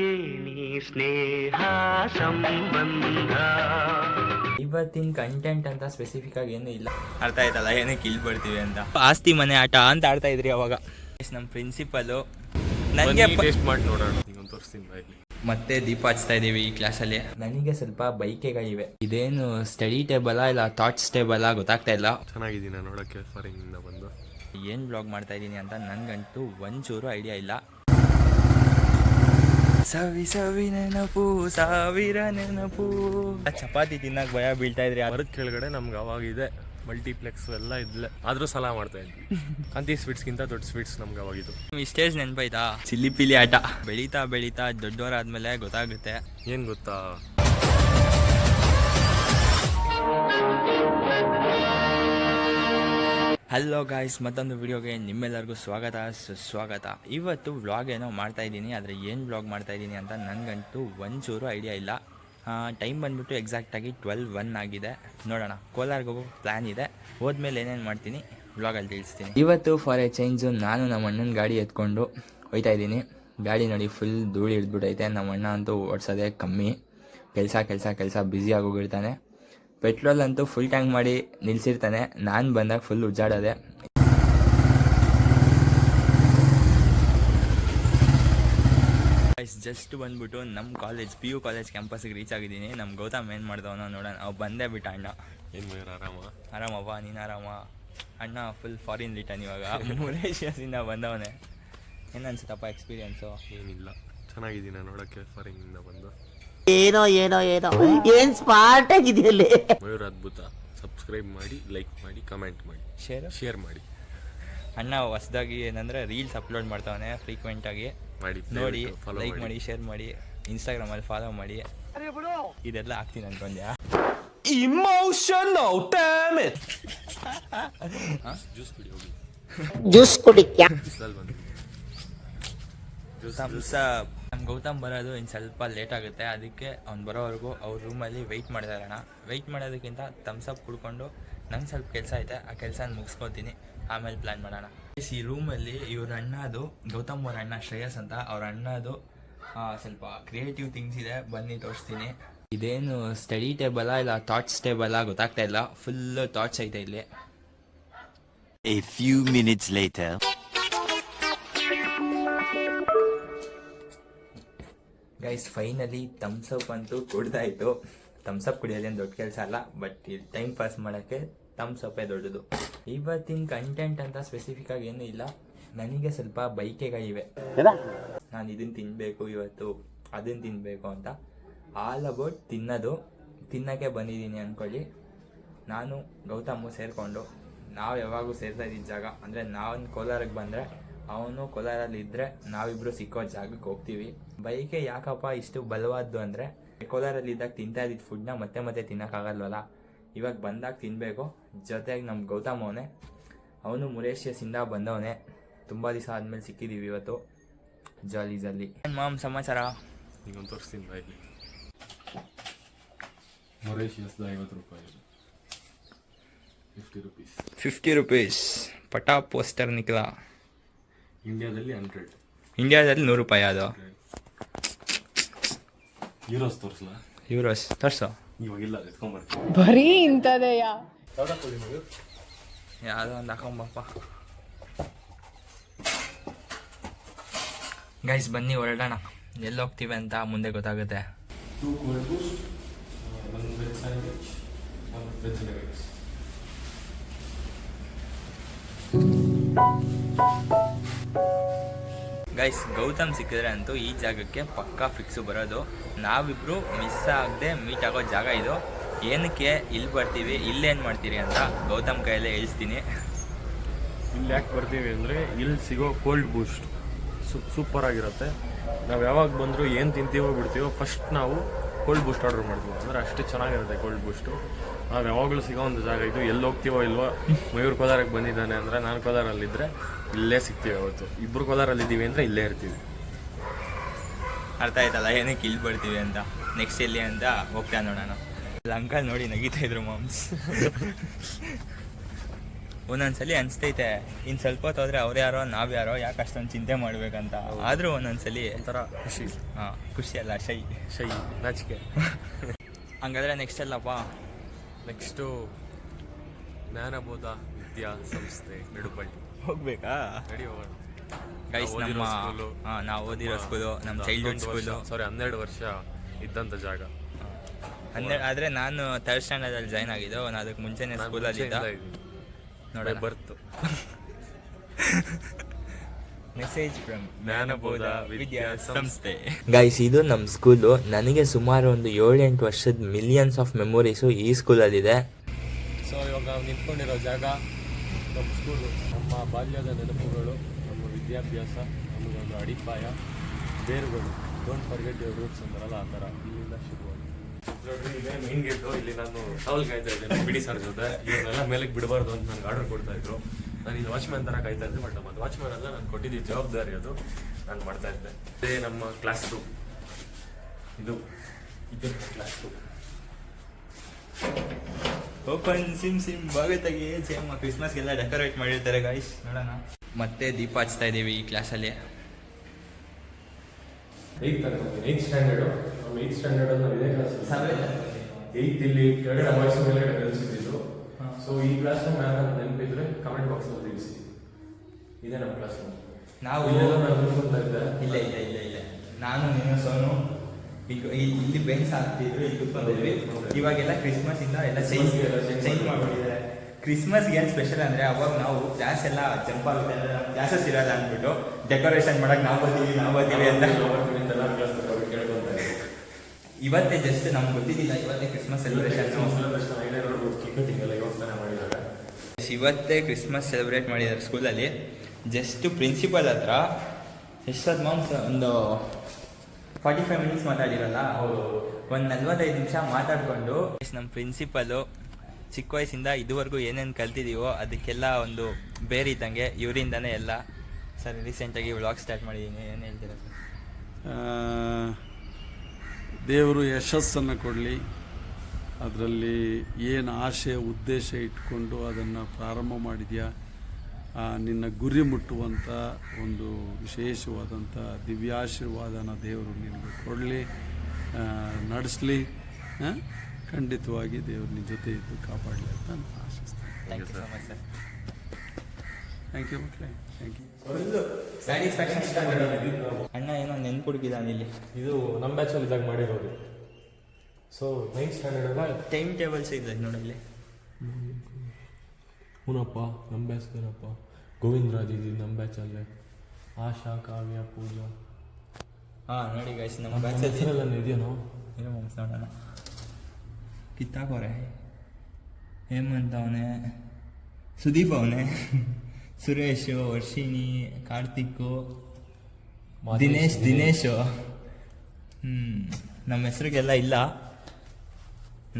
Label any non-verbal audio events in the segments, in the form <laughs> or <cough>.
ಏನಿ ಸ್ನೇಹ ಸಂಬಂಧ. ಇವತ್ತಿನ ಕಂಟೆಂಟ್ ಅಂತ ಸ್ಪೆಸಿಫಿಕ್ ಆಗಿ ಏನೂ ಇಲ್ಲ. ಅರ್ಥ ಆಯ್ತಲ್ಲ ಏನಕ್ಕೆ ಇಲ್ಲಿ ಬರ್ತೀವಿ ಅಂತ. ಆಸ್ತಿ ಮನೆ ಆಟ ಅಂತ ಆಡ್ತಾ ಇದ್ರಿ ಅವಾಗ. ನಮ್ಮ ಪ್ರಿನ್ಸಿಪಲು ನನಗೆ ಟೇಸ್ಟ್ ಮಾಡಿ ನೋಡೋಣ. ತೋರಿಸ್ತೀನಿ ಬಾಯಲ್ಲಿ ಮತ್ತೆ ದೀಪ ಹಚ್ತಾ ಇದೀವಿ ಈ ಕ್ಲಾಸಲ್ಲಿ ನನಗೆ ಸ್ವಲ್ಪ ಬೈಕೆಗಳಿವೆ. ಇದೇನು ಸ್ಟಡಿ ಟೇಬಲಾ ಇಲ್ಲ ಥಾಟ್ಸ್ ಟೇಬಲಾ ಗೊತ್ತಾಗ್ತಾ ಇಲ್ಲ. ಚೆನ್ನಾಗಿದ್ದೀನಿ ನೋಡೋಕ್ಕೆ ಫಾರಿಂಗಿಂದ ಬಂದು. ಏನು ಬ್ಲಾಗ್ ಮಾಡ್ತಾ ಇದ್ದೀನಿ ಅಂತ ನನಗಂತೂ ಒಂಚೂರು ಐಡಿಯಾ ಇಲ್ಲ. ಸವಿ ಸವಿ ನೆನಪು ಸಾವಿರ ನೆನಪು. ಚಪಾತಿ ತಿನ್ನಕ್ ಭಯ ಬೀಳ್ತಾ ಇದ್ರಿ ಮರದ ಕೆಳಗಡೆ ನಮ್ಗೆ ಅವಾಗ ಇದೆ. ಮಲ್ಟಿಪ್ಲೆಕ್ಸ್ ಎಲ್ಲ ಇದ್ಲೆ. ಆದ್ರೂ ಸಲ ಮಾಡ್ತಾ ಇದ್ವಿ. ಕಾಂತಿ ಸ್ವೀಟ್ಸ್ಗಿಂತ ದೊಡ್ಡ ಸ್ವೀಟ್ಸ್ ನಮ್ಗೆ ಅವಾಗಿದ್ದು. ಸ್ಟೇಜ್ ನೆನಪಾಯ್ತಾ? ಚಿಲ್ಲಿ ಪಿಲಿ ಆಟ. ಬೆಳೀತಾ ಬೆಳೀತಾ ದೊಡ್ಡವರಾದ್ಮೇಲೆ ಗೊತ್ತಾಗುತ್ತೆ. ಏನು ಗೊತ್ತಾ? ಹಲೋ ಗಾಯ್ಸ್ ಮತ್ತೊಂದು ವಿಡಿಯೋಗೆ ನಿಮ್ಮೆಲ್ಲರಿಗೂ ಸ್ವಾಗತ. ಸುಸ್ವಾಗತ. ಇವತ್ತು ವ್ಲಾಗ್ ಏನೋ ಮಾಡ್ತಾ ಇದ್ದೀನಿ, ಆದರೆ ಏನು ವ್ಲಾಗ್ ಮಾಡ್ತಾ ಇದ್ದೀನಿ ಅಂತ ನನಗಂತೂ ಒಂಚೂರು ಐಡಿಯಾ ಇಲ್ಲ. ಟೈಮ್ ಬಂದ್ಬಿಟ್ಟು ಎಕ್ಸಾಕ್ಟಾಗಿ ಟ್ವೆಲ್ ಒನ್ ಆಗಿದೆ. ನೋಡೋಣ, ಕೋಲಾರ್ಗೆ ಹೋಗೋ ಪ್ಲ್ಯಾನ್ ಇದೆ. ಹೋದ್ಮೇಲೆ ಏನೇನು ಮಾಡ್ತೀನಿ ವ್ಲಾಗಲ್ಲಿ ತಿಳಿಸ್ತೀನಿ. ಇವತ್ತು ಫಾರ್ ಎ ಚೇಂಜು ನಾನು ನಮ್ಮ ಅಣ್ಣನ ಗಾಡಿ ಎತ್ಕೊಂಡು ಹೋಯ್ತಾ ಇದ್ದೀನಿ. ಗಾಡಿ ನೋಡಿ ಫುಲ್ ಧೂಳಿ ಹಿಡಿದ್ಬಿಟ್ಟೈತೆ ನಮ್ಮ ಅಣ್ಣ ಅಂತೂ ಓಡಿಸೋದೇ ಕಮ್ಮಿ. ಕೆಲಸ ಕೆಲಸ ಕೆಲಸ ಬ್ಯುಸಿ ಆಗೋಗಿರ್ತಾನೆ ಪೆಟ್ರೋಲ್ ಅಂತೂ ಫುಲ್ ಟ್ಯಾಂಕ್ ಮಾಡಿ ನಿಲ್ಸಿರ್ತಾನೆ. ನಾನು ಬಂದಾಗ ಫುಲ್ ಉಜ್ಜಾಡೋದೆ. ಜಸ್ಟ್ ಬಂದ್ಬಿಟ್ಟು ನಮ್ಮ ಕಾಲೇಜ್ ಪಿ ಯು ಕಾಲೇಜ್ ಕ್ಯಾಂಪಸ್ಗೆ ರೀಚ್ ಆಗಿದ್ದೀನಿ. ನಮ್ಮ ಗೌತಮ್ ಏನು ಮಾಡ್ದವನೋ ನೋಡೋಣ. ಅವ್ ಬಂದೇ ಬಿಟ್ಟ ಅಣ್ಣ. ಏನು ಆರಾಮ? ಆರಾಮವ್ವ ನೀನು ಆರಾಮ? ಅಣ್ಣ ಫುಲ್ ಫಾರಿನ್ ರಿಟರ್ನ್ ಇವಾಗ. ಮುರೇಶಿಯಾಸಿಂದ ಬಂದವನೇ. ಏನು ಅನ್ಸುತ್ತಪ್ಪ ಎಕ್ಸ್ಪೀರಿಯನ್ಸು ಏನಿಲ್ಲ. ಚೆನ್ನಾಗಿದ್ದೀನಿ ನೋಡೋಕ್ಕೆ ಫಾರಿನ್ನಿಂದ ಬಂದು? ಏನೋ ಏನೋ ಏನೋ. ಏನ್ ಸ್ಮಾರ್ಟ್ ಆಗಿದೆಯಲ್ಲಿ ಮಯೂರ್ ಅದ್ಭುತ. ಸಬ್ಸ್ಕ್ರೈಬ್ ಮಾಡಿ ಲೈಕ್ ಮಾಡಿ ಕಮೆಂಟ್ ಮಾಡಿ. ಶೇರ್ ಶೇರ್ ಮಾಡಿ. ಅಣ್ಣ ಹೊಸದಾಗಿ ಏನಂದ್ರೆ ರೀಲ್ಸ್ ಅಪ್ಲೋಡ್ ಮಾಡ್ತಾವನೆ ಫ್ರೀಕ್ವೆಂಟಾಗಿ ಮಾಡಿ ನೋಡಿ ಫಾಲೋ ಲೈಕ್ ಮಾಡಿ. ಮಾಡಿ ಶೇರ್ ಮಾಡಿ ಇನ್ಸ್ಟಾಗ್ರಾಮಲ್ಲಿ ಫಾಲೋ ಮಾಡಿ. ಇದೆಲ್ಲ ಆಗ್ತೀನಿ ಅನ್ಕೊಂಡ್ಯಾ? ಜ್ಯೂಸ್ ಕುಡಿ ಹೋಗಿ. ಜ್ಯೂಸ್ ಕುಡಿಕ್ಯಾ ಬಿಸಿಲಲ್ಲಿ ಬಂದು ಜ್ಯೂಸ್ ಥಮ್ಸ್ ನಮ್ಮ ಗೌತಮ್ ಬರೋದು ಇನ್ನು ಸ್ವಲ್ಪ ಲೇಟ್ ಆಗುತ್ತೆ. ಅದಕ್ಕೆ ಅವ್ನು ಬರೋವರೆಗೂ ಅವ್ರ ರೂಮಲ್ಲಿ ವೆಯ್ಟ್ ಮಾಡ್ತಾ ಇರೋಣ ವೆಯ್ಟ್ ಮಾಡೋದಕ್ಕಿಂತ ತಮ್ಸಪ್ ಕುಡ್ಕೊಂಡು ನಂಗೆ ಸ್ವಲ್ಪ ಕೆಲಸ ಐತೆ, ಆ ಕೆಲಸನ ಮುಗಿಸ್ಕೊತೀನಿ. ಆಮೇಲೆ ಪ್ಲ್ಯಾನ್ ಮಾಡೋಣ. ಈ ರೂಮಲ್ಲಿ ಇವ್ರ ಅಣ್ಣದು, ಗೌತಮ್ ಅವ್ರ ಅಣ್ಣ ಶ್ರೇಯಸ್ ಅಂತ, ಅವ್ರ ಅಣ್ಣದು ಸ್ವಲ್ಪ ಕ್ರಿಯೇಟಿವ್ ಥಿಂಗ್ಸ್ ಇದೆ. ಬನ್ನಿ ತೋರಿಸ್ತೀನಿ. ಇದೇನು ಸ್ಟಡಿ ಟೇಬಲಾ ಇಲ್ಲ ಥಾಟ್ಸ್ ಟೇಬಲಾ ಗೊತ್ತಾಗ್ತಾ ಇಲ್ಲ. ಫುಲ್ ಥಾಟ್ಸ್ ಐತೆ ಇಲ್ಲಿ. A few minutes later. Guys finally Thums Up ಅಂತೂ ಕುಡ್ದಾಯ್ತು. ತಮ್ಸಪ್ ಕುಡಿಯೋದೇನು ದೊಡ್ಡ ಕೆಲಸ ಅಲ್ಲ ಬಟ್ ಇಲ್ಲಿ ಟೈಮ್ ಪಾಸ್ ಮಾಡೋಕ್ಕೆ ತಮ್ಸಪ್ಪೇ ದೊಡ್ಡದು. ಇವತ್ತಿನ ಕಂಟೆಂಟ್ ಅಂತ ಸ್ಪೆಸಿಫಿಕ್ ಆಗಿ ಏನೂ ಇಲ್ಲ. ನನಗೆ ಸ್ವಲ್ಪ ಬೈಕೆಗಳಿವೆ. ನಾನು ಇದನ್ನ ತಿನ್ನಬೇಕು ಇವತ್ತು ಅದನ್ನ ತಿನ್ನಬೇಕು ಅಂತ. ಆಲ್ ಅಬೌಟ್ ತಿನ್ನೋದು. ತಿನ್ನೋಕ್ಕೆ ಬಂದಿದ್ದೀನಿ ಅಂದ್ಕೊಳ್ಳಿ ನಾನು ಗೌತಮು ಸೇರಿಕೊಂಡು ನಾವು ಯಾವಾಗೂ ಸೇರ್ತಾ ಇದ್ದಿದ್ದ ಜಾಗ ಅಂದರೆ ನಾವು ಕೋಲಾರಕ್ಕೆ ಬಂದರೆ ಅವನು ಕೋಲಾರಲ್ಲಿ ಇದ್ದರೆ ನಾವಿಬ್ಬರು ಸಿಕ್ಕೋ ಜಾಗಕ್ಕೆ ಹೋಗ್ತೀವಿ. ಬೈಕೆ ಯಾಕಪ್ಪ ಇಷ್ಟು ಬಲವಾದ್ದು ಅಂದರೆ? ಕೋಲಾರಲ್ಲಿ ಇದ್ದಾಗ ತಿಂತಾ ಇದ್ದಿದ್ದು ಫುಡ್ನ ಮತ್ತೆ ಮತ್ತೆ ತಿನ್ನೋಕ್ಕಾಗಲ್ವಲ್ಲ ಇವಾಗ ಬಂದಾಗ ತಿನ್ನಬೇಕು ಜೊತೆಗೆ ನಮ್ಮ ಗೌತಮ್ ಅವನೇ. ಅವನು ಮುರೇಶಿಯಸಿಂದ ಬಂದವನೇ. ತುಂಬ ದಿವಸ ಆದಮೇಲೆ ಸಿಕ್ಕಿದ್ದೀವಿ ಇವತ್ತು. ಜಾಲಿ ಜಾಲಿ ಮಾಮ್ ಸಮಾಚಾರ? ನಿಂಗೊಂದು ತೋರಿಸ್ತೀನಿ ಬೈಕ್ ಐವತ್ತು ರೂಪಾಯಿ ಫಿಫ್ಟಿ ರುಪೀಸ್ ಫಿಫ್ಟಿ ರುಪೀಸ್ ಪಟಾ ಪೋಸ್ಟರ್ ನಿಕ್ಲಾ ಇಂಡಿಯಾದಲ್ಲಿ ಹಂಡ್ರೆಡ್ ಇಂಡಿಯಾದಲ್ಲಿ ನೂರು ರೂಪಾಯಿ ಅದು. ಯೂರೋಸ್ ತೋರಿಸ್ಲಾ? ಯೂರೋಸ್ ತರ್ಸು. ಇವಾಗಿಲ್ಲ ಎತ್ಕೊಂಬರ್ತೀನಿ. ಬರೀ ಇಂಥದೆಯಾ? ಯಾವುದೋ ಒಂದು ಹಾಕೊಂಬಪ್ಪ ಗೈಸ್ ಬನ್ನಿ ಹೊರಡೋಣ. ಎಲ್ಲಿ ಹೋಗ್ತೀವಿ ಅಂತ ಮುಂದೆ ಗೊತ್ತಾಗುತ್ತೆ. Thank ಕೋಲ್ಡ್ ಗೈಸ್ ಗೌತಮ್ ಸಿಕ್ಕಿದ್ರೆ ಅಂತೂ ಈ ಜಾಗಕ್ಕೆ ಪಕ್ಕಾ ಫಿಕ್ಸು ಬರೋದು. ನಾವಿಬ್ರು ಮಿಸ್ ಆಗದೆ ಮೀಟ್ ಆಗೋ ಜಾಗ ಇದು. ಏನಕ್ಕೆ ಇಲ್ಲಿ ಬರ್ತೀವಿ ಇಲ್ಲೇನು ಮಾಡ್ತೀರಿ ಅಂತ ಗೌತಮ್ ಕೈಯಲ್ಲೇ ಹೇಳ್ತೀನಿ. ಇಲ್ಲಿ ಯಾಕೆ ಬರ್ತೀವಿ ಅಂದರೆ ಇಲ್ಲಿ ಸಿಗೋ ಕೋಲ್ಡ್ ಬೂಸ್ಟ್ ಸೂಪರ್ ಆಗಿರುತ್ತೆ. ನಾವು ಯಾವಾಗ ಬಂದರೂ ಏನು ತಿಂತೀವೋ ಬಿಡ್ತೀವೋ ಫಸ್ಟ್ ನಾವು ಕೋಲ್ಡ್ ಬೂಸ್ಟ್ ಆರ್ಡರ್ ಮಾಡ್ತೀವಿ. ಅಂದರೆ ಅಷ್ಟು ಚೆನ್ನಾಗಿರುತ್ತೆ ಕೋಲ್ಡ್ ಬೂಸ್ಟು ನಾವು ಯಾವಾಗಲೂ ಸಿಗೋ ಒಂದು ಜಾಗ ಇದು. ಎಲ್ಲಿ ಹೋಗ್ತೀವೋ ಇಲ್ವೋ ಮಯೂರ್ ಕೋಲಾರಕ್ಕೆ ಬಂದಿದ್ದಾನೆ ಅಂದರೆ ನಾನು ಕೋಲಾರಲ್ಲಿದ್ದರೆ ಇಲ್ಲೇ ಸಿಗ್ತೀವಿ ಅವತ್ತು. ಇಬ್ಬರು ಕೋಲಾರಲ್ಲಿದ್ದೀವಿ ಅಂದರೆ ಇಲ್ಲೇ ಇರ್ತೀವಿ. ಅರ್ಥ ಆಯ್ತಲ್ಲ? ಏನಕ್ಕೆ ಇಲ್ಲಿ ಬರ್ತೀವಿ ಅಂತ? ನೆಕ್ಸ್ಟ್ ಎಲ್ಲಿ ಅಂತ ಹೋಗ್ತಾ ನೋಡೋಣ. ಅಂಕಲ್ ನೋಡಿ ನಗೀತಾ ಇದ್ರು ಮಾಮ್ಸ್ ಒಂದೊಂದ್ಸಲಿ ಅನಿಸ್ತೈತೆ ಇನ್ನು ಸ್ವಲ್ಪ ಹೊತ್ತು ಹೋದ್ರೆ ಅವ್ರು ಯಾರೋ ನಾವು ಯಾರೋ ಯಾಕೆ ಅಷ್ಟೊಂದು ಚಿಂತೆ ಮಾಡ್ಬೇಕಂತ? ಆದರೂ ಒಂದೊಂದ್ಸಲಿ ಒಂಥರ ಖುಷಿ. ಹಾಂ ಖುಷಿ ಅಲ್ಲ ಶೈ. ಶೈ ನಾಚಿಕೆ. ಹಂಗಾದ್ರೆ ನೆಕ್ಸ್ಟ್ ಎಲ್ಲಪ್ಪ ನೆಕ್ಸ್ಟು ಜ್ಞಾನಬೋಧ ವಿದ್ಯಾ ಸಂಸ್ಥೆ ನಡುಪಳ್ಳಿ ಹೋಗ್ಬೇಕಾ? ನಡಿ ಹೋಗೋಣ. ಗೈಸ್ ನಾವು ನಮ್ಮ ಓದಿರೋ ಸ್ಕೂಲು, ಹಾಂ ನಾವು ಓದಿರೋ ಸ್ಕೂಲು ನಮ್ಮ ಚೈಲ್ಡ್ಹುಡ್ ಸ್ಕೂಲು ಸಾರಿ ಹನ್ನೆರಡು ವರ್ಷ ಇದ್ದಂಥ ಜಾಗ. ಹನ್ನೆರಡು ಆದರೆ ನಾನು ಥರ್ಡ್ ಸ್ಟ್ಯಾಂಡರ್ಡಲ್ಲಿ ಜಾಯ್ನ್ ಆಗಿದ್ದು ನಾನು ಅದಕ್ಕೆ ಮುಂಚೆನೇ ಸ್ಕೂಲಲ್ಲಿ ಇದ್ದ. ನೋಡೋಣ. ಬರ್ತು. <laughs> Message from Jnanabodha Vidya Samsthe guys ಇದು ನಮ್ಮ ಸ್ಕೂಲು ನನಗೆ ಸುಮಾರು ಒಂದು ಏಳೆಂಟು ವರ್ಷದ ಮಿಲಿಯನ್ಸ್ ಆಫ್ ಮೆಮೊರೀಸು ಈ ಸ್ಕೂಲಲ್ಲಿದೆ ಸೊ ಇವಾಗ ನಾವು ನಿಂತ್ಕೊಂಡಿರೋ ಜಾಗ ನಮ್ಮ ಸ್ಕೂಲು ನಮ್ಮ ಬಾಲ್ಯದ ನೆನಪುಗಳು ನಮ್ಮ ವಿದ್ಯಾಭ್ಯಾಸ ನಮಗೊಂದು ಅಡಿಪಾಯ ಬೇರುಗಳು. ಡೋಂಟ್ ಫರ್ಗೆಟ್ ಯುವರ್ ರೂಟ್ಸ್ ಅಂದ್ರಲ್ಲ ಆ ಥರ. ಇಲ್ಲಿಂದ ಶುರುವಾಗಿ ಹಿಂಗಿದ್ದು ಇದೇ ಮೇನ್ ಗೇಟು ಇಲ್ಲಿ ನಾನು ಟವಲ್ ಕಾಯ್ತಾ ಇದ್ದೇನೆ ಬಿಡಿ ಸರ್ ಜೊತೆ. ಇವನ್ನೆಲ್ಲ ಮೇಲಕ್ಕೆ ಬಿಡಬಾರ್ದು ಅಂತ ನನಗೆ ಆರ್ಡರ್ ಕೊಡ್ತಾ ಇದ್ರು. ನಾನು ಇದು ವಾಚ್ಮ್ಯಾನ್ ಥರ ಕಾಯ್ತಾ ಇದ್ದೆ ಬಟ್ ನಮ್ಮ ವಾಚ್ಮ್ಯಾನ್ ಅಲ್ಲ ನಾನು ಕೊಟ್ಟಿದ್ದ ಜವಾಬ್ದಾರಿ ಅದು. ನಾನು ಮಾಡ್ತಾ ಇದ್ದೆ. ಇದೇ ನಮ್ಮ ಕ್ಲಾಸ್ ರೂಮ್ ಇದು ಇದು ಕ್ಲಾಸ್ ರೂಮ್ ಓಪನ್ ಸಿಮ್ ಸಿಮ್ ಬಾಗತ್ತಾಗಿ ಸೇಮ್ ಕ್ರಿಸ್ಮಸ್ಗೆಲ್ಲ ಡೆಕೋರೇಟ್ ಮಾಡಿರ್ತಾರೆ ಗಾಯ್ಸ್ ನೋಡೋಣ. ಮತ್ತೆ ದೀಪ ಹಚ್ತಾ ಇದ್ದೀವಿ ಈ ಕ್ಲಾಸಲ್ಲಿ ಏಯ್ತ್ ತನಕ ಏಯ್ತ್ ಸ್ಟ್ಯಾಂಡರ್ಡು ನಮ್ಮ ಏಯ್ತ್ ಸ್ಟ್ಯಾಂಡರ್ಡ್ ನಾವು ಇದೇ ಕ್ಲಾಸ್ ಏಯ್ತ್ ಇಲ್ಲಿ ಕೆಳಗಡೆ ಮೈಸೂರು ಮೇಲೆ ಕಲಿಸಿದ್ದು ಸೊ ಈ ಕ್ಲಾಸ್ ಮ್ಯಾಮ್ ನೆನಪಿದ್ರೆ ಕಮೆಂಟ್ ಬಾಕ್ಸ್ ಅಲ್ಲಿ ತಿಳಿಸಿ ಇದೆ ನಮ್ಮ ಕ್ಲಾಸ್ ನಾವು ಇಲ್ಲೆಲ್ಲ ನಾನು ಅನ್ಕೊಂತಾ ಇದ್ದೆ. ಇಲ್ಲ ಇಲ್ಲ ಇಲ್ಲ ಇಲ್ಲ. ನಾನು ನೀನು ಸೋನು ಇಲ್ಲಿ ಬೆಂಚ್ ಹಾಕ್ತಿದ್ರು ಇಲ್ಲಿ ಕುತ್ಕೊಂಡಿದ್ವಿ. ಇವಾಗೆಲ್ಲ ಕ್ರಿಸ್ಮಸ್ ಇಂದ ಎಲ್ಲ ಚೇಂಜ್ ಚೇಂಜ್ ಮಾಡ್ಬಿಟ್ಟಿದ್ದಾರೆ. ಕ್ರಿಸ್ಮಸ್ ಏನ್ ಸ್ಪೆಷಲ್ ಅಂದ್ರೆ ಅವಾಗ ನಾವು ಕ್ಲಾಸ್ ಎಲ್ಲ ಜಂಪ್ ಆಗುತ್ತೆ ಕ್ಲಾಸಸ್ ಇರಲ್ಲ ಅಂದ್ಬಿಟ್ಟು ಡೆಕೋರೇಷನ್ ಮಾಡಕ್ ನಾವು ಬರ್ತೀವಿ ನಾವು ಬರ್ತೀವಿ ಅಂತ. ಎಲ್ಲ ಕ್ಲಾಸ್ ಕೇಳ್ಕೊಂತ ಇದ್ದೆ ಇವತ್ತೇ ಜಸ್ಟ್ ನಮ್ಗೆ ಗೊತ್ತಿದ್ದಿಲ್ಲ ಇವತ್ತೇ ಕ್ರಿಸ್ಮಸ್ ಸೆಲೆಬ್ರೇಷನ್ ಎಲ್ಲ ಮಾಡಿದ್ದಾರೆ. ಇವತ್ತೇ ಕ್ರಿಸ್ಮಸ್ ಸೆಲೆಬ್ರೇಟ್ ಮಾಡಿದ್ದಾರೆ ಸ್ಕೂಲಲ್ಲಿ ಜಸ್ಟ್ ಪ್ರಿನ್ಸಿಪಲ್ ಹತ್ರ ಎಷ್ಟೊತ್ತು ಮಾಮ್ಸ್ ಒಂದು ಫಾರ್ಟಿ ಫೈವ್ ಮಿನಿಟ್ಸ್ ಮಾತಾಡಿರಲ್ಲ? ಹೌದು ಒಂದು ನಲ್ವತ್ತೈದು ನಿಮಿಷ ಮಾತಾಡಿಕೊಂಡು ನಮ್ಮ ಪ್ರಿನ್ಸಿಪಲು ಚಿಕ್ಕ ವಯಸ್ಸಿಂದ ಇದುವರೆಗೂ ಏನೇನು ಕಲ್ತಿದ್ದೀವೋ ಅದಕ್ಕೆಲ್ಲ ಒಂದು ಬೇರೆ ಇದ್ದಂಗೆ ಇವರಿಂದನೇ ಎಲ್ಲ. ಸರ್ ರೀಸೆಂಟಾಗಿ ವ್ಲಾಗ್ ಸ್ಟಾರ್ಟ್ ಮಾಡಿದ್ದೀನಿ ಏನು ಹೇಳ್ತೀರಾ ಸರ್? ದೇವರು ಯಶಸ್ಸನ್ನು ಕೊಡಲಿ. ಅದರಲ್ಲಿ ಏನು ಆಶೆ ಉದ್ದೇಶ ಇಟ್ಕೊಂಡು ಅದನ್ನು ಪ್ರಾರಂಭ ಮಾಡಿದೆಯಾ ನಿನ್ನ ಗುರಿ ಮುಟ್ಟುವಂಥ ಒಂದು ವಿಶೇಷವಾದಂಥ ದಿವ್ಯಾಶೀರ್ವಾದನ ದೇವರು ನಿನಗೆ ಕೊಡಲಿ ನಡೆಸಲಿ ಖಂಡಿತವಾಗಿ ದೇವರು ನಿನ್ನ ಜೊತೆ ಇದ್ದು ಕಾಪಾಡಲಿ ಅಂತ ನಾನು ಆಶಿಸ್ತೇನೆ thank you so much sir thank you ಮಕ್ಕಳೇ ಥ್ಯಾಂಕ್ ಯು ಸ್ಯಾಟಿಸ್ಫ್ಯಾಕ್ಷನ್ ಅಣ್ಣ ಏನೋ ನೆನ್ಪುಡ್ಕಿದ್ದಾನೆ ಇಲ್ಲಿ ಇದು ನಮ್ಮ ಬ್ಯಾಚಲ್ಲಿ ಇದ್ದಾಗ ಮಾಡಿರೋದು ಸೊ ನೈನ್ ಸ್ಟ್ಯಾಂಡರ್ಡ್ ಎಲ್ಲ ಟೈಮ್ ಟೇಬಲ್ಸ್ ಇದೆ ನೋಡಿ ಇಲ್ಲಿ. ಹೂನಪ್ಪ ನಮ್ಮ ಬ್ಯಾಚ್ದೇನಪ್ಪ ಗೋವಿಂದ ರಾಜ್ ಇದ್ದೀವಿ ನಮ್ಮ ಬ್ಯಾಚಲ್ಲೇ ಆಶಾ ಕಾವ್ಯ ಪೂಜಾ. ಹಾಂ ನೋಡಿ ಗೈಸ್ ನಮ್ಮ ಬ್ಯಾಚ್ ಹೆಸರೆಲ್ಲ ಇದೆಯೇನೋ ಏನೋ ಮಾಮ್ಸ್ ನೋಡೋಣ ಕಿತ್ತಾಕೋರೆ. ಹೇಮಂತ್ ಅವನೇ ಸುದೀಪ್ ಅವನೇ ಸುರೇಶ್ ವರ್ಷಿಣಿ ಕಾರ್ತಿಕ್ ದಿನೇಶ್ ದಿನೇಶ್. ಹ್ಞೂ ನಮ್ಮ ಹೆಸ್ರಿಗೆಲ್ಲ ಇಲ್ಲ.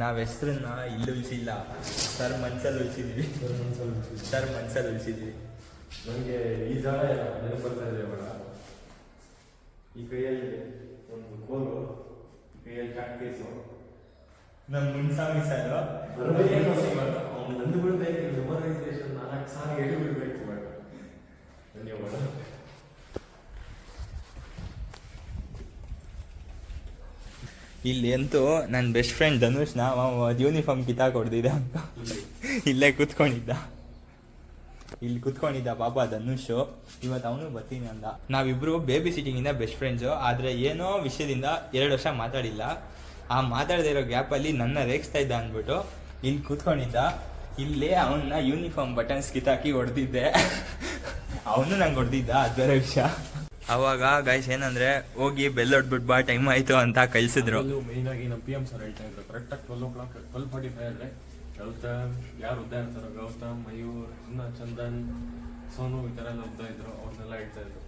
ನಾವು ಹೆಸ್ರನ್ನ ಇಲ್ಲಿ ಉಳಿಸಿಲ್ಲ. ಸರ್ ಮನ್ಸಲ್ಲಿ ಉಳಿಸಿದ್ವಿ. ಸರ್ ಮನ್ಸಲ್ಲಿ ಉಳಿಸಿದ್ವಿ. ನನಗೆ ಈ ಜಾಗ ನೆನಪು ಬರ್ತಾ ಇದೆ ಬೇಡ ಈ ಕೈಯಲ್ಲಿ ಒಂದು ಕೋಲು ಈ ಕೈಯಲ್ಲಿ ಚಾಕ್ ಕೇಸು ನಮ್ಮ ಮುನ್ಸಾಮಿ ಸರ್ ನಂದು ಬಿಡ್ಬೇಕು ಮೆಮೊರೈಸೇಷನ್ ನಾಲ್ಕು ಸಾರಿ ಎಲ್ಲಿ ಬಿಡ್ಬೇಕು ಬೇಡ ಧನ್ಯವಾದ. ಇಲ್ಲಿ ಅಂತೂ ನನ್ನ ಬೆಸ್ಟ್ ಫ್ರೆಂಡ್ ಧನುಷ್ನ ಯೂನಿಫಾರ್ಮ್ ಕಿತಾಕ್ ಹೊಡೆದಿದ್ದ ಅಂತ. ಇಲ್ಲೇ ಕುತ್ಕೊಂಡಿದ್ದ. ಇಲ್ಲಿ ಕುತ್ಕೊಂಡಿದ್ದ ಪಾಪ ಧನುಷ್. ಇವತ್ತು ಅವನು ಬರ್ತೀನಿ ಅಂದ. ನಾವಿಬ್ರು ಬೇಬಿ ಸಿಟ್ಟಿಂಗಿಂದ ಬೆಸ್ಟ್ ಫ್ರೆಂಡ್ಸು ಆದರೆ ಏನೋ ವಿಷಯದಿಂದ ಎರಡು ವರ್ಷ ಮಾತಾಡಿಲ್ಲ. ಆ ಮಾತಾಡದೇ ಇರೋ ಗ್ಯಾಪಲ್ಲಿ ನನ್ನ ರೇಗಿಸ್ತಾ ಇದ್ದ ಅಂದ್ಬಿಟ್ಟು ಇಲ್ಲಿ ಕುತ್ಕೊಂಡಿದ್ದ. ಇಲ್ಲೇ ಅವನ್ನ ಯೂನಿಫಾರ್ಮ್ ಬಟನ್ಸ್ ಕಿತ್ತಾಕಿ ಹೊಡೆದಿದ್ದೆ. ಅವನು ನಂಗೆ ಹೊಡೆದಿದ್ದ ಅದರ ವಿಷಯ. ಅವಾಗ ಗೈಸ್ ಏನಂದ್ರೆ ಹೋಗಿ ಬೆಲ್ ಹೊಡ್ಬಿಟ್ಟು ಬಾ ಟೈಮ್ ಆಯ್ತು ಅಂತ ಕಳ್ಸಿದ್ರು. ಮೇನ್ ಆಗಿ ನಮ್ಮ ಪಿ ಎಂ ಸರ್ ಹೇಳ್ತಾ ಇದ್ರು ಕರೆಕ್ಟಾಗಿ twelve o'clock twelve forty five ಅಲ್ಲೇ ಗೌತಮ್ ಯಾರು ಉದ್ದ ಇರ್ತಾರೋ ಗೌತಮ್ ಮಯೂರ್ ಇನ್ನ ಚಂದನ್ ಸೋನು ಈ ಥರ ಎಲ್ಲ ಉದ್ದ ಇದ್ರು ಅವ್ರನ್ನೆಲ್ಲ ಹೇಳ್ತಾ ಇದ್ರು.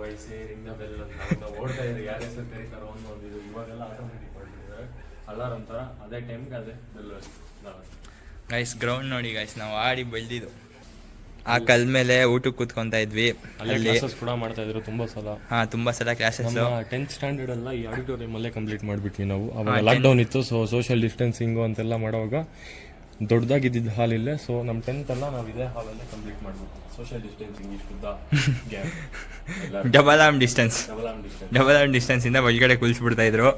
ವಯಸ್ಸೇ ರಿಂಗ ಬೆಲ್ ಅಂತ ಓಡ್ತಾ ಇದ್ರು. ಯಾರ ಹೆಸರು ಕರೀತಾರೋ ಅನ್ನೋ ಒಂದು ಇದು ಇವಾಗೆಲ್ಲ ಆಟೋಮೆಟಿಕ್ ಮಾಡಿಬಿಟ್ಟಿದ್ದಾರೆ ಅಲಾರಂ ಥರ ಅದೇ ಟೈಮ್ಗೆ ಅದೇ ಬೆಲ್ ಗೈಸ್ ಗ್ರೌಂಡ್ ನೋಡಿ ಗೈಸ್ ನಾವು ಆಡಿ ಬೆಳ್ದಿದ್ದು. ಆ ಕಲ್ ಮೇಲೆ ಊಟಕ್ಕೆ ಕೂತ್ಕೊಂತ ಇದ್ವಿ. ಅಲ್ಲೇ ಕೂಡ ಮಾಡ್ತಾ ಇದ್ರು ತುಂಬಾ ಸಲ. ಹಾ ತುಂಬಾ ಸಲ ಕ್ಲಾಸಸ್ ನಮ್ಮ ಟೆಂತ್ ಸ್ಟ್ಯಾಂಡರ್ಡ್ ಎಲ್ಲ ಈ ಆಡಿಟೋರಿಯಂ ಅಲ್ಲೇ ಕಂಪ್ಲೀಟ್ ಮಾಡ್ಬಿಟ್ವಿ ನಾವು. ಅವಾಗ ಲಾಕ್ ಡೌನ್ ಇತ್ತು ಸೊ ಸೋಷಿಯಲ್ ಡಿಸ್ಟೆನ್ಸಿಂಗು ಅಂತೆಲ್ಲ ಮಾಡುವಾಗ ದೊಡ್ಡದಾಗಿದ್ದಿದ್ದು ಹಾಲ್ ಇಲ್ಲೇ ಸೊ ನಮ್ಮ ಟೆಂತ್ ಎಲ್ಲ ನಾವು ಇದೇ ಹಾಲಲ್ಲೇ ಕಂಪ್ಲೀಟ್ ಮಾಡ್ಬಿಟ್ಟು social distancing ಇಷ್ಟುದ್ದ double arm distance double arm distance ಇಂದ ಒಳಗಡೆ ಕೂಲ್ಸ್ಬಿಡ್ತಾ ಇದ್ರು.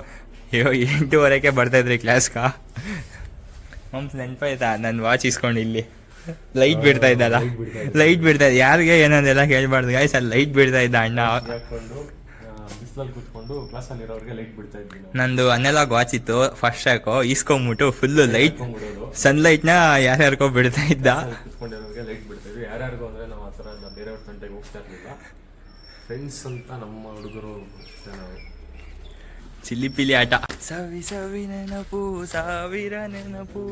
ಅಯ್ಯೋ ಎಂಟೂವರೆಗೆ ಬರ್ತಾ ಇದ್ರಿ ಕ್ಲಾಸ್ಗ ಮಮ್ಸ್ ನೆನಪಾಯ್ತಾ? ನಾನು ವಾಚ್ ಇಸ್ಕೊಂಡು ಇಲ್ಲಿ. ಲೈಟ್ ಬಿಡ್ತಾ ಇದ್ದಲ್ಲ. ಲೈಟ್ ಬಿಡ್ತಾ ಇದ್ದ. ಯಾರಿಗೆ ಏನಂದೆಲ್ಲ ಹೇಳ್ಬಾರ್ದು ಗಾಯ್ಸ್ ಅಲ್ಲಿ ಲೈಟ್ ಬಿಡ್ತಾ ಇದ್ದ ಅಣ್ಣ. ನಂದು ಅನಲಾಗ್ ವಾಚ್ ಇತ್ತು. ಫಸ್ಟ್ ಹಾಕೋ ಈಸ್ಕೊಂಬಿಟ್ಟು ಫುಲ್ ಲೈಟ್ ಸನ್ ಲೈಟ್ನ ಯಾರ್ಯಾರಿಗೋ ಬಿಡ್ತಾ ಇದ್ದ. ಕೂತ್ಕೊಂಡಿರೋರಿಗೆ ಲೈಟ್ ಬಿಡ್ತಾ ಇದ್ವಿ. ಯಾರ್ಯಾರಿಗೂ ಅಂದರೆ ನಾವು ಆ ಥರ ಎಲ್ಲ ಹೋಗ್ತಾ ಇರಲಿಲ್ಲ. ಫ್ರೆಂಡ್ಸ್ ಅಂತ ನಮ್ಮ ಹುಡುಗರು ಅಷ್ಟೇ ಚಿಲ್ಲಿ ಪಿಲಿ ಆಟ. ಸವಿ ಸವಿ ನೆನಪು ಸಾವಿರ ನೆನಪು.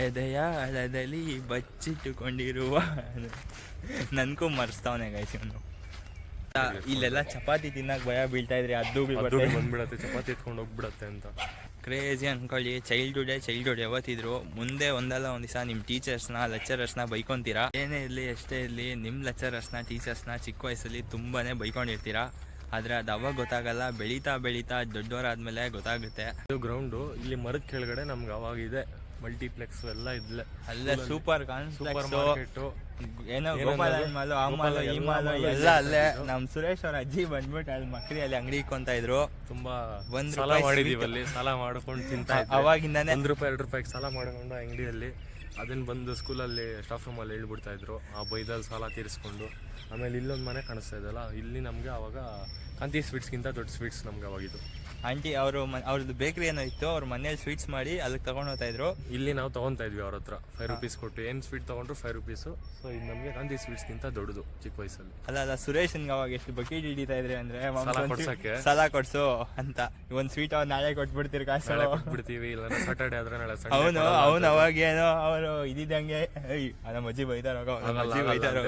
ಎದೆಯಾಳದಲ್ಲಿ ಬಚ್ಚಿಟ್ಟುಕೊಂಡಿರುವ ನನ್ಗೂ ಮರ್ಸ್ತಾವನೆ ಗೈಸ್ ಇವನು. ಇಲ್ಲೆಲ್ಲ ಚಪಾತಿ ತಿನ್ನಕ್ ಭಯ ಬೀಳ್ತಾ ಇದ್ರಿ ಅದು ಬಂದ್ಬಿಡತ್ತೆ ಚಪಾತಿ ಎತ್ಕೊಂಡು ಹೋಗ್ಬಿಡತ್ತೆ ಅಂತ. ಕ್ರೇಜಿ ಅನ್ಕೊಳ್ಳಿ ಚೈಲ್ಡ್ಹುಡ್ ಚೈಲ್ಡ್ಹುಡ್ ಯಾವತ್ತಿದ್ರು ಮುಂದೆ ಒಂದಲ್ಲ ಒಂದ್ ದಿವಸ ನಿಮ್ಮ ಟೀಚರ್ಸ್ನ ಲೆಕ್ಚರರ್ಸ್ನ ಬೈಕೊಂತೀರಾ? ಏನೇ ಇರಲಿ ಎಷ್ಟೇ ಇರಲಿ ನಿಮ್ಮ ಲೆಕ್ಚರರ್ಸ್ನ ಟೀಚರ್ಸ್ನ ಚಿಕ್ಕ ವಯಸ್ಸಲ್ಲಿ ತುಂಬಾನೇ ಬೈಕೊಂಡಿರ್ತೀರಾ? ಆದರೆ ಅದು ಅವಾಗ ಗೊತ್ತಾಗಲ್ಲ ಬೆಳೀತಾ ಬೆಳೀತಾ ದೊಡ್ಡವರಾದ್ಮೇಲೆ ಗೊತ್ತಾಗುತ್ತೆ. ಇದು ಗ್ರೌಂಡು ಇಲ್ಲಿ ಮರದ ಕೆಳಗಡೆ ನಮ್ಗೆ ಅವಾಗ ಇದೆ. ಮಲ್ಟಿಪ್ಲೆಕ್ಸ್ ಎಲ್ಲ ಇದ್ಲೆ. ಅಲ್ಲೇ ಸೂಪರ್ ಸೂಪರ್ ಮಾರ್ಕೆಟ್ ಏನೋ? ಗೋಪಾಲ ಮಾಲು ಆ ಮಾಲು ಈ ಮಾಲು ಎಲ್ಲ ಅಲ್ಲೇ. ನಮ್ ಸುರೇಶ್ ಅವ್ರ ಅಜ್ಜಿ ಬಂದ್ಬಿಟ್ಟು ಅಲ್ಲಿ ಮಕ್ಳಿ ಅಲ್ಲಿ ಅಂಗಡಿ ಇಕ್ಕೊಂತ ಇದ್ರು. ತುಂಬಾ ಒಂದ್ ಸಾಲ ಮಾಡಿದೀವಿ ಅಲ್ಲಿ ಸಾಲ ಮಾಡ್ಕೊಂಡು ತಿಂತಾ ಅವಾಗಿಂದ ಅವಾಗಿಂದಾನೆ ಒಂದ್ ರೂಪಾಯಿ ಎರಡು ರೂಪಾಯಿ ಸಾಲ ಮಾಡ್ಕೊಂಡು ಅಂಗಡಿಯಲ್ಲಿ ಅದನ್ನ ಬಂದು ಸ್ಕೂಲಲ್ಲಿ ಸ್ಟಾಫ್ ರೂಮಲ್ಲಿ ಹೇಳ್ಬಿಡ್ತಾ ಇದ್ರು. ಆ ಬೈದಲ್ಲಿ ಸಾಲ ತೀರಿಸ್ಕೊಂಡು. ಆಮೇಲೆ ಇಲ್ಲೊಂದು ಮನೆ ಕಾಣಿಸ್ತಾ ಇದಲ್ಲ ಇಲ್ಲಿ ನಮ್ಗೆ ಅವಾಗ ಕಾಂತಿ ಸ್ವೀಟ್ಸ್ಗಿಂತ ದೊಡ್ಡ ಸ್ವೀಟ್ಸ್ ನಮ್ಗೆ ಅವಾಗಿದ್ದು. ಆಂಟಿ ಅವರು ಅವ್ರದ್ದು ಬೇಕರಿ ಏನೋ ಇತ್ತು ಅವ್ರ ಮನೇಲಿ ಸ್ವೀಟ್ಸ್ ಮಾಡಿ ಅದಕ್ಕೆ ತಗೊಂಡು ಹೋಗ್ತಾ ಇದ್ರು. ಇಲ್ಲಿ ನಾವು ತಗೊಂತಾ ಇದ್ವಿ ಅವ್ರ ಹತ್ರ. ಫೈವ್ ರುಪೀಸ್ ಕೊಟ್ಟು ಏನು ಸ್ವೀಟ್ ತಗೊಂಡ್ರು ಫೈವ್ ರುಪೀಸ್ ಸೊ ಇದು ನಮಗೆ ಗಾಂಧಿ ಸ್ವೀಟ್ಸ್ ಗಿಂತ ದೊಡ್ಡದು ಚಿಕ್ಕ ವಯಸ್ಸಲ್ಲಿ. ಅಲ್ಲ ಅಲ್ಲ ಸುರೇಶನ್ಗೆ ಅವಾಗ ಎಷ್ಟು ಬಕೆಟ್ ಹಿಡಿತಾ ಇದ್ರೆ ಅಂದ್ರೆ ಸಾಲ ಕೊಡ್ಸಕ್ಕೆ? ಸಾಲ ಕೊಡ್ಸು ಅಂತ. ಒಂದ್ ಸ್ವೀಟ್ ಅವ್ರು ನಾಳೆ ಕೊಟ್ಬಿಡ್ತೀರಿ? ಕಾಸು ನಾಳೆ ಬಿಡ್ತೀವಿ ಇಲ್ಲ ಸಾಟರ್ಡೆ ಆದ್ರೆ ನಾಳೆ ಅವನು ಅವನು ಅಂತ. ಅವಾಗ ಏನೋ ಅವರು ಇದ್ದಂಗೆ ನಮ್ಮ ಅಜ್ಜಿ ಬೈದಾರ ಅಜ್ಜಿ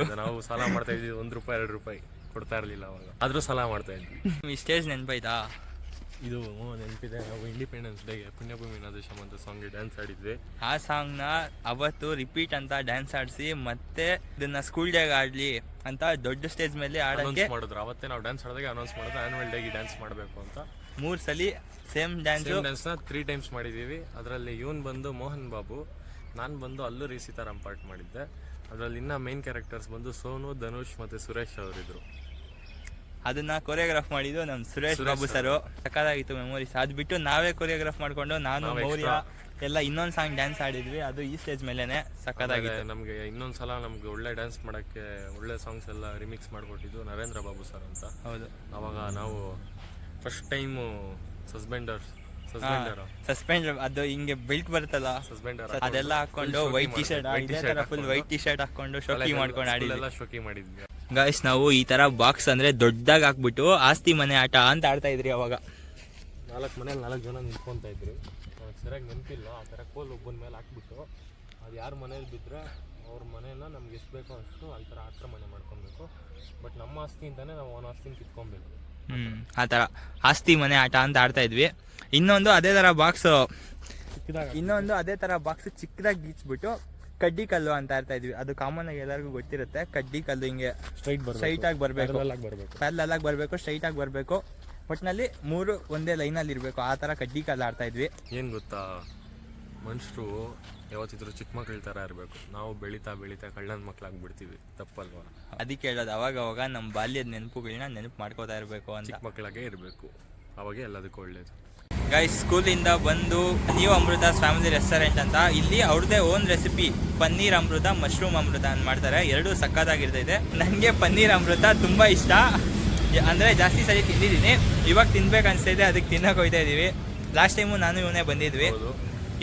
ಇದ್ದ. ನಾವು ಸಾಲ ಮಾಡ್ತಾ ಇದ್ವಿ ಒಂದ್ ರೂಪಾಯಿ ಎರಡು ರೂಪಾಯಿ ಕೊಡ್ತಾ ಇರ್ಲಿಲ್ಲ ಅವಾಗ. ಆದ್ರೂ ಸಾಲ ಮಾಡ್ತಾ ಇದ್ವಿ. ಈ ಸ್ಟೇಜ್ ನೆನ್ಪಾಯ್ತಾ? ಇದು ನೆನಪಿದೆ. ನಾವು ಇಂಡಿಪೆಂಡೆನ್ಸ್ ಡೇಗೆ ಪುಣ್ಯಭೂಮಿ ನಾದೇಶಮ್ ಅಂತ ಸಾಂಗ್ ಡ್ಯಾನ್ಸ್ ಆಡಿದ್ವಿ. ಆ ಸಾಂಗ್ನ ಅವತ್ತು ರಿಪೀಟ್ ಅಂತ ಡ್ಯಾನ್ಸ್ ಆಡಿಸಿ ಮತ್ತೆ ಇದನ್ನ ಸ್ಕೂಲ್ ಡೇಗೆ ಆಡ್ಲಿ ಅಂತ ದೊಡ್ಡ ಸ್ಟೇಜ್ ಮೇಲೆ ಅನೌನ್ಸ್ ಆಡಕ್ಕೆ ಮಾಡಿದ್ರು. ಅವತ್ತೇ ನಾವು ಡ್ಯಾನ್ಸ್ ಆಡಿದಾಗ ಅನೌನ್ಸ್ ಮಾಡಿದ್ರು ಆನ್ಯುವಲ್ ಡೇಗೆ ಡ್ಯಾನ್ಸ್ ಮಾಡಬೇಕು ಅಂತ. ಮೂರು ಸಲಿ ಸೇಮ್ ಡ್ಯಾನ್ಸ್ ಡ್ಯಾನ್ಸ್ ಡ್ಯಾನ್ಸ್ನ ತ್ರೀ ಟೈಮ್ಸ್ ಮಾಡಿದ್ದೀವಿ ಅದರಲ್ಲಿ ಇವನ್ ಬಂದು ಮೋಹನ್ ಬಾಬು ನಾನು ಬಂದು ಅಲ್ಲೂರಿ ಸೀತಾರಾಮ್ ಪಾರ್ಟ್ ಮಾಡಿದ್ದೆ. ಅದರಲ್ಲಿ ಇನ್ನ ಮೇನ್ ಕ್ಯಾರೆಕ್ಟರ್ಸ್ ಬಂದು ಸೋನು ಧನುಷ್ ಮತ್ತೆ ಸುರೇಶ್ ಅವರಿದ್ರು. ಅದನ್ನ ಕೊರಿಯೋಗ್ರಾಫ್ ಮಾಡಿದ್ದು ನಮ್ ಸುರೇಶ್ ಬಾಬು ಸರ್. ಸಕ್ಕದಾಗಿತ್ತು ಮೆಮೊರೀಸ್ ಅದ್ ಬಿಟ್ಟು ನಾವೇ ಕೊರಿಯೋಗ್ರಾಫ್ ಮಾಡ್ಕೊಂಡು ನಾನು ಮೌರ್ಯ ಎಲ್ಲ ಇನ್ನೊಂದ್ ಸಾಂಗ್ ಡ್ಯಾನ್ಸ್ ಆಡಿದ್ವಿ. ಅದು ಈ ಸ್ಟೇಜ್ ಮೇಲೆನೆ ಸಕ್ಕದಾಗಿತ್ತು ನಮಗೆ ಇನ್ನೊಂದ್ಸಲ ನಮ್ಗೆ ಒಳ್ಳೆ ಡ್ಯಾನ್ಸ್ ಮಾಡಕ್ಕೆ ಒಳ್ಳೆ ಸಾಂಗ್ಸ್ ಎಲ್ಲ ರಿಮಿಕ್ಸ್ ಮಾಡ್ಕೊಟ್ಟಿದ್ದು ನರೇಂದ್ರ ಬಾಬು ಸರ್ ಅಂತ. ಹೌದು. ಅವಾಗ ನಾವು first time suspender suspender suspend ಅದು ಹಿಂಗೆ ಬೆಲ್ಟ್ ಬರುತ್ತಲ್ಲ? ಸಸ್ಪೆಂಡರ್ ಅದೆಲ್ಲ ಹಾಕೊಂಡು white T shirt full white T shirt ಹಾಕೊಂಡು ಶೋಕಿ ಮಾಡ್ಕೊಂಡು ಆಡಿ ಎಲ್ಲ ಶೋಕಿ ಮಾಡಿದ್ವಿ. ಗಾಯ್ಸ್ ನಾವು ಈ ತರ ಬಾಕ್ಸ್ ಅಂದ್ರೆ ದೊಡ್ಡದಾಗಿ ಹಾಕ್ಬಿಟ್ಟು ಆಸ್ತಿ ಮನೆ ಆಟ ಅಂತ ಆಡ್ತಾ ಇದ್ರಿ ಅವಾಗ. ನಾಲ್ಕು ಮನೇಲಿ ನಾಲ್ಕು ಜನ ನಿಂತ್ಕೊಂತ ಇದ್ರು. ನನಗೆ ಸರಿಯಾಗಿ ನೆನಪಿಲ್ಲ ಆ ಥರ ಕೋಲ್ ಒಬ್ಬನ ಮೇಲೆ ಹಾಕ್ಬಿಟ್ಟು ಅದು ಯಾರ ಮನೇಲಿ ಬಿದ್ದರೆ ಅವ್ರ ಮನೇನ ನಮ್ಗೆ ಎಷ್ಟು ಬೇಕೋ ಅಷ್ಟು ಆ ಥರ ಆಟ್ರ ಮನೆ ಮಾಡ್ಕೊಬೇಕು. ಬಟ್ ನಮ್ಮ ಆಸ್ತಿಯಿಂದನೇ ನಾವು ಅವನ ಆಸ್ತಿನ ಕಿತ್ಕೊಬೇಕು. ಹ್ಮ್ ಆ ತರ ಆಸ್ತಿ ಮನೆ ಆಟ ಅಂತ ಆಡ್ತಾ ಇದ್ವಿ. ಇನ್ನೊಂದು ಅದೇ ತರ ಬಾಕ್ಸ್ ಚಿಕ್ಕದಾಗ ಇನ್ನೊಂದು ಅದೇ ತರ ಬಾಕ್ಸ್ ಚಿಕ್ಕದಾಗಿ ಗೀಚ್ಬಿಟ್ಟು ಕಡ್ಡಿ ಕಲ್ಲು ಅಂತ ಆಡ್ತಾ ಇದ್ವಿ. ಅದು ಕಾಮನ್ ಆಗಿ ಎಲ್ಲರಿಗೂ ಗೊತ್ತಿರುತ್ತೆ. ಕಡ್ಡಿ ಕಲ್ಲು ಹಿಂಗೆ ಸ್ಟ್ರೈಟ್ ಆಗಿ ಬರ್ಬೇಕು. ಬರಬೇಕು. ಪ್ಯಾರಲ್ ಆಗಿ ಬರ್ಬೇಕು ಸ್ಟ್ರೈಟ್ ಆಗಿ ಬರ್ಬೇಕು. ಒಟ್ನಲ್ಲಿ ಮೂರು ಒಂದೇ ಲೈನಲ್ಲಿ ಇರಬೇಕು. ಆ ತರ ಕಡ್ಡಿ ಕಲ್ಲು ಆಡ್ತಾ ಇದ್ವಿ. ಏನು ಗೊತ್ತಾ? ಮನುಷ್ಯರು ಯಾವತ್ತಿದ್ರು ಚಿಕ್ಕ ಮಕ್ಳ ತರ ಇರಬೇಕು. ನಾವು ಬೆಳೀತಾ ಬೆಳೀತಾ ಕಳ್ಳನ ಮಕ್ಳಾಗ್ಬಿಡ್ತೀವಿ. ತಪ್ಪಲ್ವಾ? ಅದಕ್ಕೆ ಹೇಳೋದು ಅವಾಗ ಅವಾಗ ನಮ್ಮ ಬಾಲ್ಯದ ನೆನಪುಗಳನ್ನ ನೆನಪು ಮಾಡ್ಕೋತಾ ಇರಬೇಕು ಅಂತ. ಚಿಕ್ಕ ಮಕ್ಕಳಾಗೆ ಇರಬೇಕು. ಅವಾಗೆ ಎಲ್ಲದಕ್ಕೂ ಒಳ್ಳೇದು. ಗೈಸ್ ಸ್ಕೂಲಿಂದ ಬಂದು ನೀವು ಅಮೃತ ಫ್ಯಾಮಿಲಿ ರೆಸ್ಟೋರೆಂಟ್ ಅಂತ ಇಲ್ಲಿ ಅವ್ರದ್ದೇ own recipe paneer Amrita mushroom Amrita ಅಂತ ಮಾಡ್ತಾರೆ. ಎರಡು ಸಕ್ಕತ್ತಾಗಿರ್ತೈತೆ. ನನಗೆ ಪನ್ನೀರ್ ಅಮೃತ ತುಂಬ ಇಷ್ಟ. ಅಂದರೆ ಅಂದ್ರೆ ಜಾಸ್ತಿ ಸರಿ ತಿಂದಿದ್ದೀನಿ. ಇವಾಗ ತಿನ್ಬೇಕು ಅನಿಸ್ತೈತೆ ಅದಕ್ಕೆ ತಿನ್ನಕ್ಕೆ ಹೋಗ್ತಾ ಇದ್ದೀವಿ ಲಾಸ್ಟ್ ಟೈಮು ನಾನು ಇವನೇ ಬಂದಿದ್ವಿ.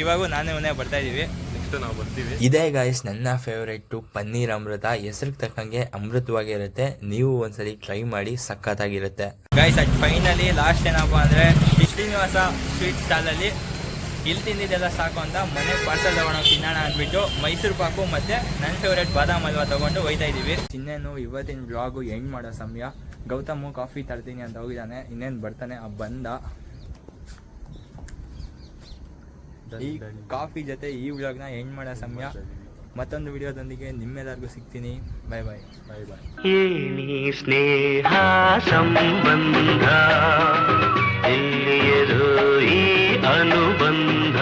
ಇವಾಗೂ ನಾನು ಇವನೇ ಬರ್ತಾ ಇದ್ದೀವಿ ನೆಕ್ಸ್ಟ್ ನಾವು ಬರ್ತೀವಿ. ಇದೇ ಗಾಯ್ಸ್ ನನ್ನ ಫೇವ್ರೇಟು ಪನ್ನೀರ್ ಅಮೃತ. ಹೆಸರಿಗೆ ತಕ್ಕಂಗೆ ಅಮೃತವಾಗಿರುತ್ತೆ. ನೀವು ಒಂದ್ಸಲಿ ಟ್ರೈ ಮಾಡಿ ಸಖತ್ತಾಗಿರುತ್ತೆ ಗಾಯ್ಸ್ ಅಟ್ ಫೈನಲಿ ಲಾಸ್ಟ್ ಏನಪ್ಪ ಅಂದರೆ ಶ್ರೀನಿವಾಸ ಸ್ವೀಟ್ ಸ್ಟಾಲಲ್ಲಿ ಇಲ್ಲಿ ತಿಂದಿದ್ದೆಲ್ಲ ಸಾಕು ಅಂತ ಮನೆ ಪಾರ್ಸಲ್ ತಗೊಂಡೋಗಿ ತಿನ್ನೋಣ ಅಂದ್ಬಿಟ್ಟು ಮೈಸೂರು ಪಾಕು ಮತ್ತು ನನ್ನ ಫೇವ್ರೇಟ್ ಬಾದಾಮ್ ಹಲ್ವಾ ತೊಗೊಂಡು ಹೋಯ್ತಾ ಇದ್ದೀವಿ. ಇನ್ನೇನು ಇವತ್ತಿನ ವ್ಲಾಗು ಎಂಡ್ ಮಾಡೋ ಸಮಯ. ಗೌತಮು ಕಾಫಿ ತರ್ತೀನಿ ಅಂತ ಹೋಗಿದ್ದಾನೆ. ಇನ್ನೇನು ಬರ್ತಾನೆ? ಆ ಬಂದ. ಈ ಕಾಫಿ ಜೊತೆ ಈ ವ್ಲಾಗ್ನ ಎಂಡ್ ಮಾಡೋ ಸಮಯ. ಮತ್ತೊಂದು ವಿಡಿಯೋದೊಂದಿಗೆ ನಿಮ್ಮೆಲ್ಲರಿಗೂ ಸಿಗ್ತೀನಿ. ಬಾಯ್ ಬಾಯ್ ಬಾಯ್ ಬಾಯ್ ಏನಿ ಸ್ನೇಹ ಸಂಬಂಧ ಎಲ್ಲಿಯದು ಈ ಅನುಬಂಧ?